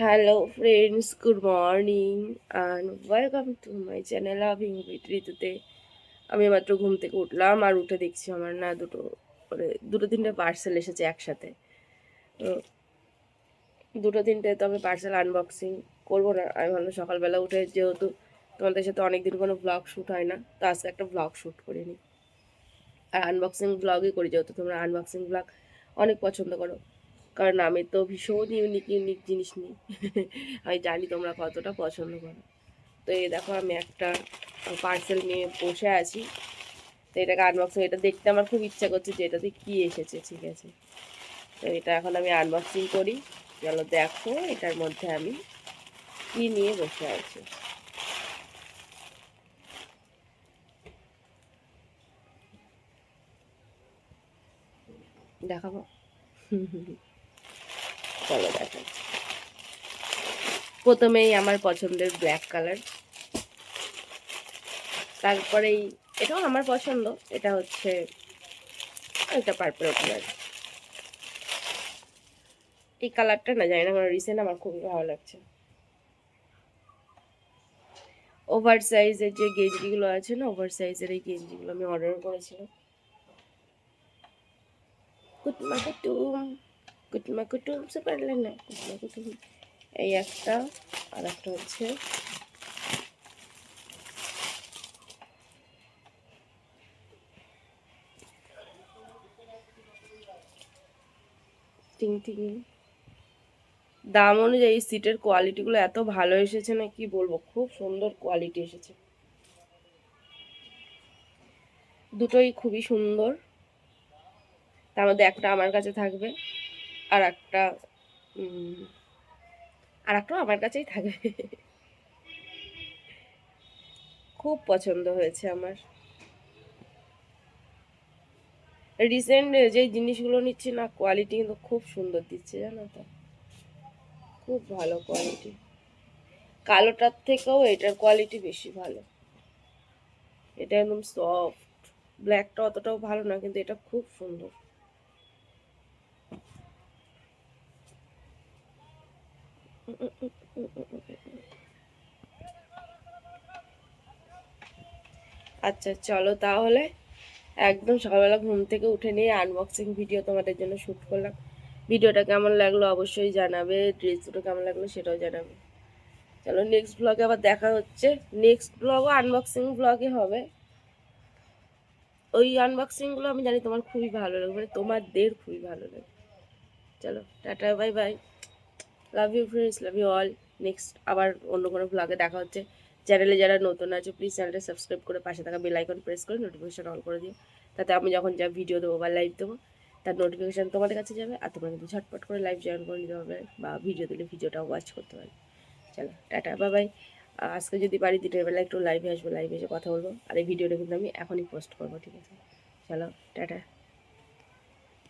Hello friends good morning and welcome to my channel loving with ঋতুতে আমি মাত্র ঘুম থেকে উঠলাম আর উঠে দেখছি আমার না দুটো মানে দুটো তিনটে পার্সেল এসেছে একসাথে। দুটো তিনটে তো আমি পার্সেল আনবক্সিং করব না। আমি ভাবলাম সকালবেলা উঠে যেহেতু তোমাদের সাথে অনেক দিন কোনো ব্লগ শ্যুট হয় না, তো আজকে একটা ব্লগ শ্যুট করে নিই। আর আনবক্সিং ব্লগই করি, যেহেতু তোমরা আনবক্সিং ব্লগ অনেক পছন্দ করো। কারণ আমি তো ভীষণ ইউনিক ইউনিক জিনিস নিই। আমি জানি তোমরা কতটা পছন্দ করো। তো এই দেখো আমি একটা পার্সেল নিয়ে বসে আছি। তো এটাকে আনবক্সিং এটা দেখতে আমার খুব ইচ্ছা করছে যে এটাতে কী এসেছে, ঠিক আছে? তো এটা এখন আমি আনবক্সিং করি। চলো দেখো এটার মধ্যে আমি কী নিয়ে বসে আছি। দেখাবো? চলো দেখা। প্রথমেই আমার পছন্দের ব্ল্যাক কালার তারপরেই এটাও আমার পছন্দ, এটা হচ্ছে এটা পার্পল কালার এই কালারটা না, জানি না কারণ রিসেন্ট আমার খুবই ভালো লাগছে। ওভার সাইজের যে গেঞ্জিগুলো আছে না ওভার সাইজের এই গেঞ্জিগুলো আমি অর্ডার করেছিলাম। কুটমা কুটুম কুটমা কুটুম সে পারলেন না? কুটমা কুটুম। এই একটা, আর একটা হচ্ছে দাম অনুযায়ী সিটের কোয়ালিটিগুলো এত ভালো এসেছে না, কি বলব? খুব সুন্দর কোয়ালিটি এসেছে। দুটোই খুবই সুন্দর। তার মধ্যে একটা আমার কাছে থাকবে। আর একটা আর একটা আমার কাছেই থাকবে। খুব পছন্দ হয়েছে আমার। রিসেন্ট যে জিনিসগুলো নিচ্ছি না কোয়ালিটি কিন্তু খুব সুন্দর দিচ্ছে, জানো তো? খুব ভালো কোয়ালিটি কালোটার থেকেও এটার কোয়ালিটি বেশি ভালো। এটা একদম সফট ব্ল্যাকটা অতটাও ভালো না, কিন্তু এটা খুব সুন্দর। আচ্ছা চলো তাহলে। একদম সকালবেলা ঘুম থেকে উঠে নিয়ে আনবক্সিং ভিডিও তোমাদের জন্য শ্যুট করলাম। ভিডিওটা কেমন লাগল অবশ্যই জানাবে ড্রেস দুটো কেমন লাগল সেটাও জানাবে। চলো নেক্সট ব্লগে আবার দেখা হচ্ছে। নেক্সট ব্লগও আনবক্সিং ব্লগে হবে। ওই আনবক্সিংগুলো আমি জানি তোমার খুবই ভালো লাগবে মানে তোমাদের খুবই ভালো লাগবে। চলো, tata bye bye love you friends love you all next আবার অন্য কোনো ব্লগে দেখা হচ্ছে। চ্যানেলে যারা নতুন আছে প্লিজ চ্যানেলটা সাবস্ক্রাইব করে পাশে থাকা বেল আইকন প্রেস করে নোটিফিকেশান অন করে দিও। তাতে আমি যখন যা ভিডিও দেবো বা লাইভ দেবো, তার নোটিফিকেশান তোমাদের কাছে যাবে আর তোমরা কিন্তু ঝটপট করে লাইভ জয়েন করে নিতে পারবে বা ভিডিও দিলে ভিডিওটাও ওয়াচ করতে পারবে। চলো, টাটা বাবাই আজকে যদি পারি দিনের বেলা একটু লাইভে আসব লাইভে এসে কথা বলব। আর এই ভিডিওটা কিন্তু আমি এখনই পোস্ট করব, ঠিক আছে? চলো, টাটা।